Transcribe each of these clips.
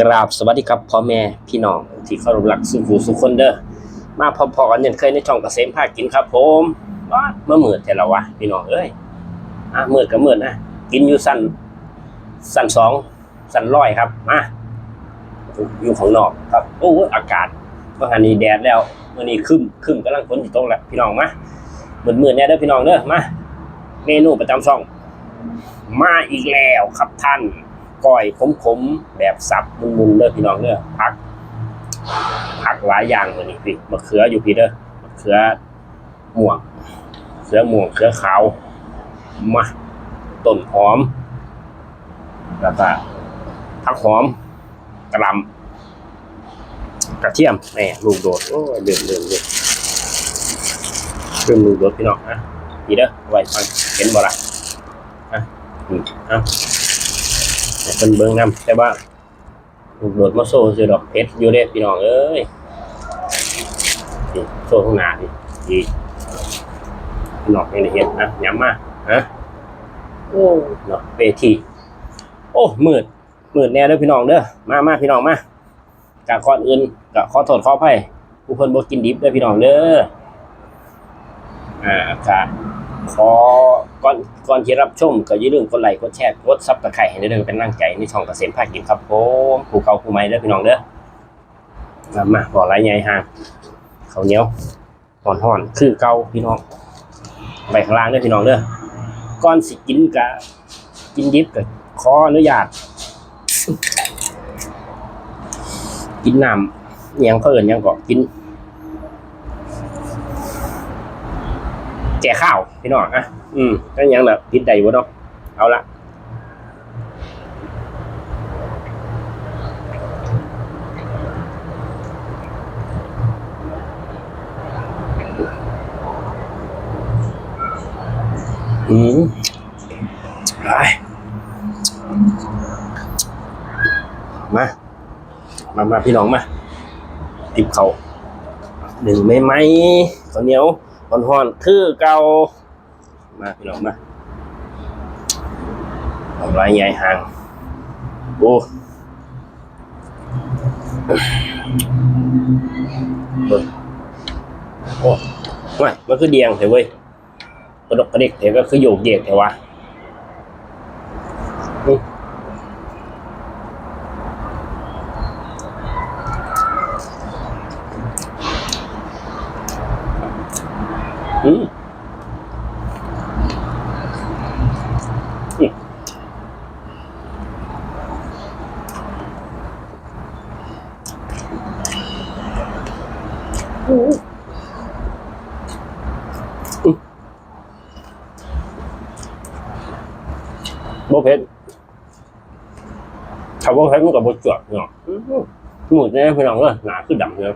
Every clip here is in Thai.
กราบสวัสดีครับพ่อแม่พี่น้องที่เคารพรักสุขูสุขคนเด้อมาพอๆกันยังเคยในช่องเกษมภาคกินครับ ผมว้าเมื่อมืดแต่ละวะพี่น้องเอ้ยอะมืดก็มืดนะกินอยู่สั้นสั้นสองสั้นร้อยครับมาอยู่ของนอกครับโอ้อากาศเมื่อหันนี้แดดแล้วเมื่อนี้คึมคึมกำลังฝนอยู่ตกแล้วพี่น้องมามืดมืดๆแน่เด้อพี่น้องเด้อมาเมนูประจำช่อง มาอีกแล้วครับท่าน ก้อยขมๆแบบสับมุนๆเด้อพี่น้องเด้อพัก พักหลายอย่างเลยนี่พี่มะเขืออยู่พี่เด้อมะเขือม่วงเขือม่วงเขือขาวมาต้นหอมแล้วก็ผักหอมกระลำกระเทียมแหม่ลูกโดดโอ้ยเดือดเดือดเดือดเรื่องลูกโดดพี่น้องนะพี่เด้อไว้ฟังเห็นบ่ละอะอืมอะ เป็นเบิ้งนำแต่ว่าลูกโดดมาโซ่ซื้อดอกเพชรอยู่เด้พี่น้องเอ้ยนี่โซ่ข้างหน้าพี่ดีพี่น้องยังได้เห็นนะย้ำมาฮะโอ้เนาะเวทีโอ้มืดมืดแน่เด้อพี่น้องเด้อมามาพี่น้องมากะก่อนอื่นกะขอโทษขออภัยผู้เพิ่นบ่กินดิบเด้อพี่น้องเด้ออ่ากะ ขอก่อนก่อนที่รับชมก็อย่าลืมกดไลค์กดแชร์กดซับตะไคร้ให้ด้เด้อเป็นกำลังใจในช่องเกษมภาคกินครับผมผู้เก่าผู้ใหม่เด้อพี่น้องเด้อมามาบ่ไรใหญ่ห่างเขาเหนียวห่อนห่อนคือเก่าพี่น้องไปข้างล่างเด้อพี่น้องเด้อก่อนสิกินกะกินดิบก็ขออนุญาตกินน้ำยังเขาเอิ้นยังก็กิน แก่ข้าวพี่น้องอะอืมก็ยังแบบพิษใดวะเนาะเอาละอืมไปมา มา มาพี่น้องมา ติบเขาหนึ่งไม่ไหมข้าวเหนียว ห่อนๆคือเก่ามาพี่น้องมาเอาไรใหญ่ห่างโอ้โอ้ไม่มันคือเดียงเถอะเว้ยกระดกกระเด็กเถอะก็คือโยกเยกเถอะวะอืมอืมอืมอืมอืม บ่เผ็ดถ้าบ่เผ็ดมันก็บ่จวดเนาะอืมหมูเนี่ยพี่น้องเอ้ยหนาคือดำเลย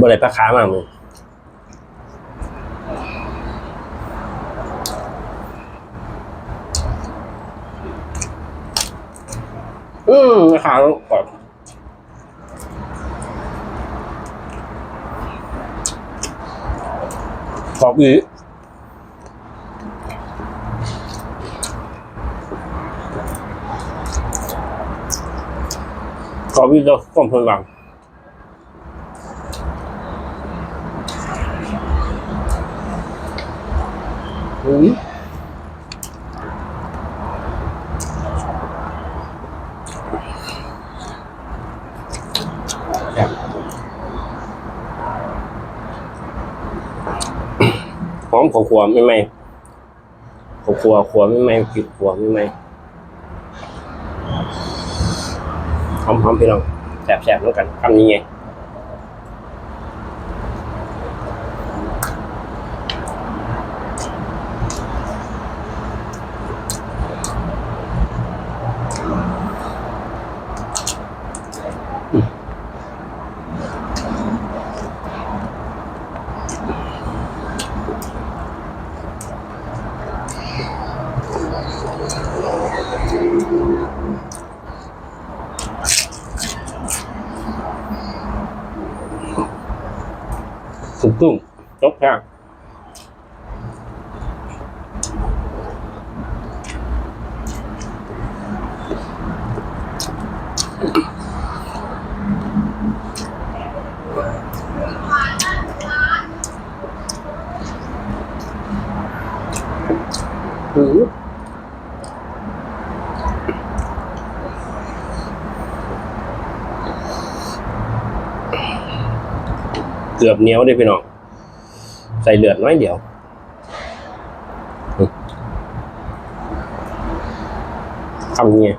บ่ได้ปลาขามามึงอืมขาก่อนขอบอีกขอบอีกแล้วก้มเพิ่งหลัง อืมหอมขอขวไม่ไหมของขวขวไม่ไหมผิดขวไม่ไหมหอมหอมพี่น้องแสบแสบแล้วกันคำนี้ไง sùng tương tốt ha Mm-hmm. เกือบเหนียวเลยพี่น้อง ใส่เลือดน้อยเดียว ทำเงี้ย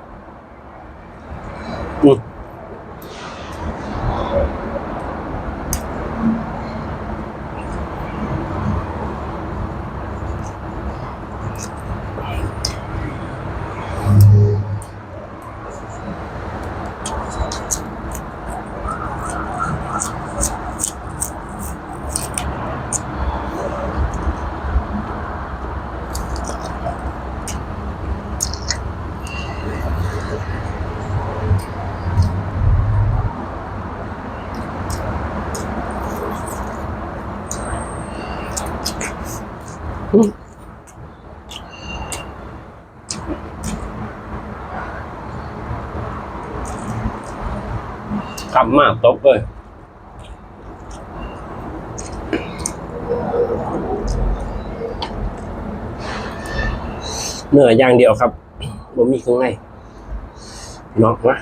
อืม คำมากตกเลยเนื้ออย่างเดียวครับบ่มีเครื่องในนาะวะ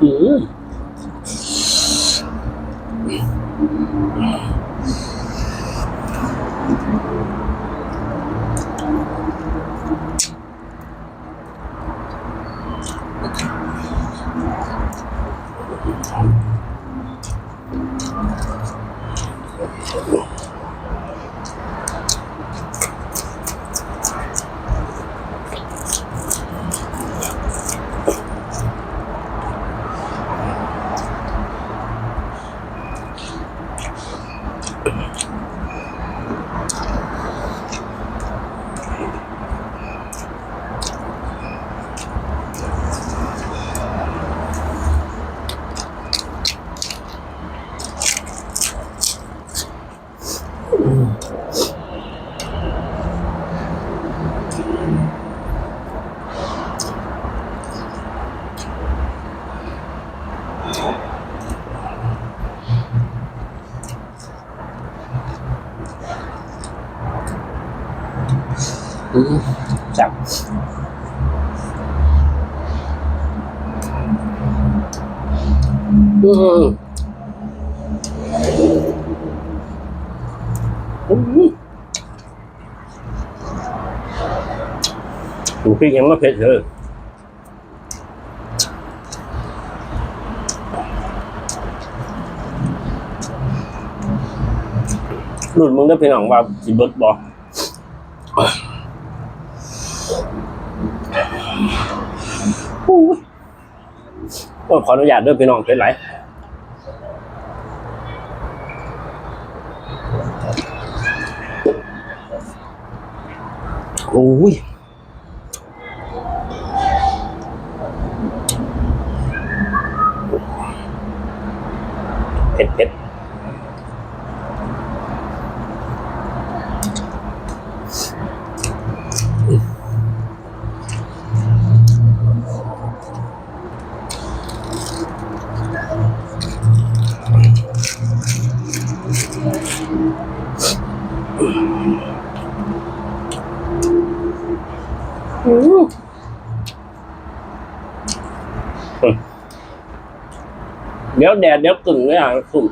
อื จับอืมอืมหูพริกยังไม่เผ็ดเลยรุ่นมึงได้เป็นของว่าสิเบิร์ดบอก โอ้ย ขออนุญาตด้วยพี่น้องเป็นไรโอ้ย เดี๋ยวแดดเดี๋ยวกึ่งเลยอะสุ่ม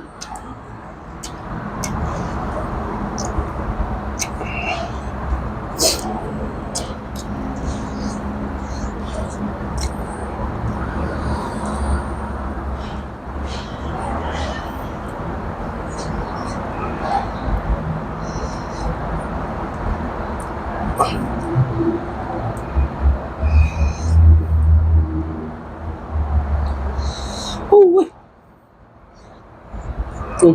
โอ้ย อื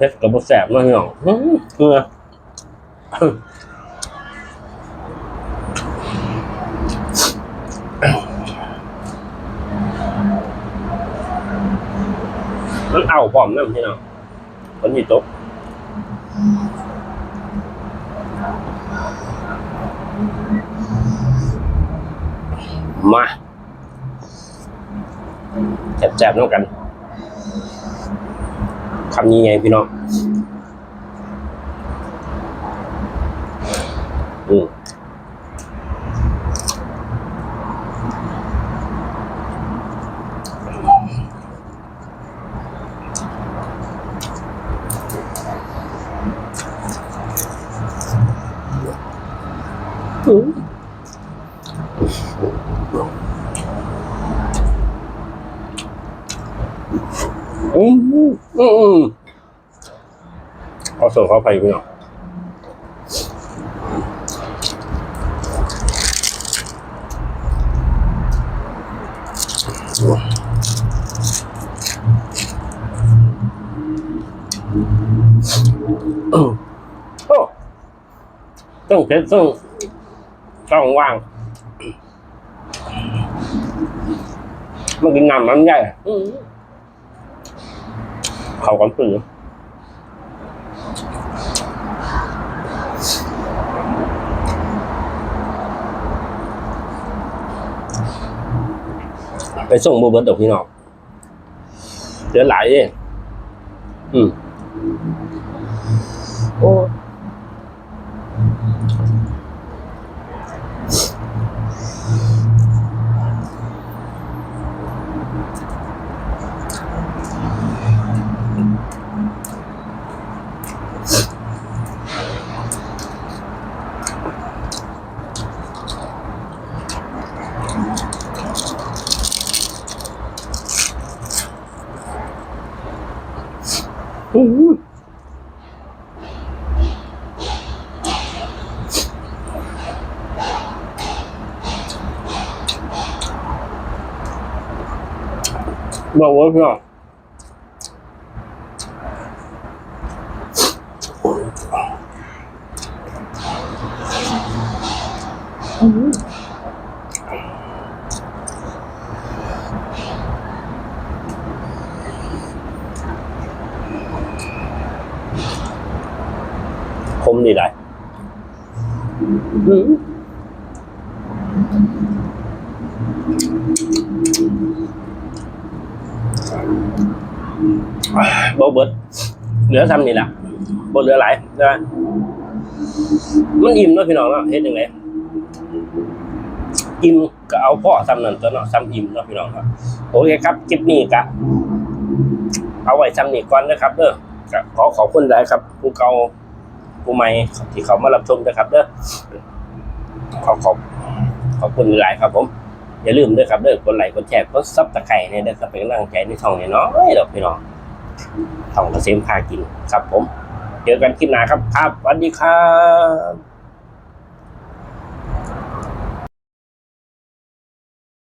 เพชรกับบกแสบมากพี่น้องอื้อเกลือมันเอาพร้อมนั่นพี่น้องคนที่ตกมาแจบๆน้องกันำนี้ไงพี่น้อง อืมอืมอืมอืมอืม เอาส่งเข้าไปพี่น้องโอ้ต้องเพชรต้องช่องว่างมันกินน้ำมันใหญ่เขากันปืน ไปส่งโมเบิร์ตดอกพี่น้องเดือหลายเองอืมโอ้ อืมบอ กว่าพี่น้องคมดีไรอืมบ่เบิดเหลือซ้ำนี่แหละบ่เหลือหลายนะมันอิ่มเนาะพี่น้องเนาะเฮ็ดยังไงอิ่มก็เอาพ่อซ้ำนั่นตัวเนาะซ้ำอิ่มเนาะพี่น้องครับโอเคครับคลิปนี้ก็เอาไว้ซ้ำนี่ก่อนนะครับเด้อก็ขอขอบคุณหลายครับผู้เก่า ผู้ใหม่ที่เขามารับชมนะครับเด้อขอขอบขอบคุณหลายครับผม อย่าลืมด้วยครับเด้อกดไลค์กดแชร์กดซับตะไคร้เนี่ยเด้อครับเป็นกำลังใจในช่องเนี่ยเนาะเอ้ยดอกพี่น้องทองเกษมพากินครับผม เจอกันคลิปหน้าครับครับสวัสดีครับ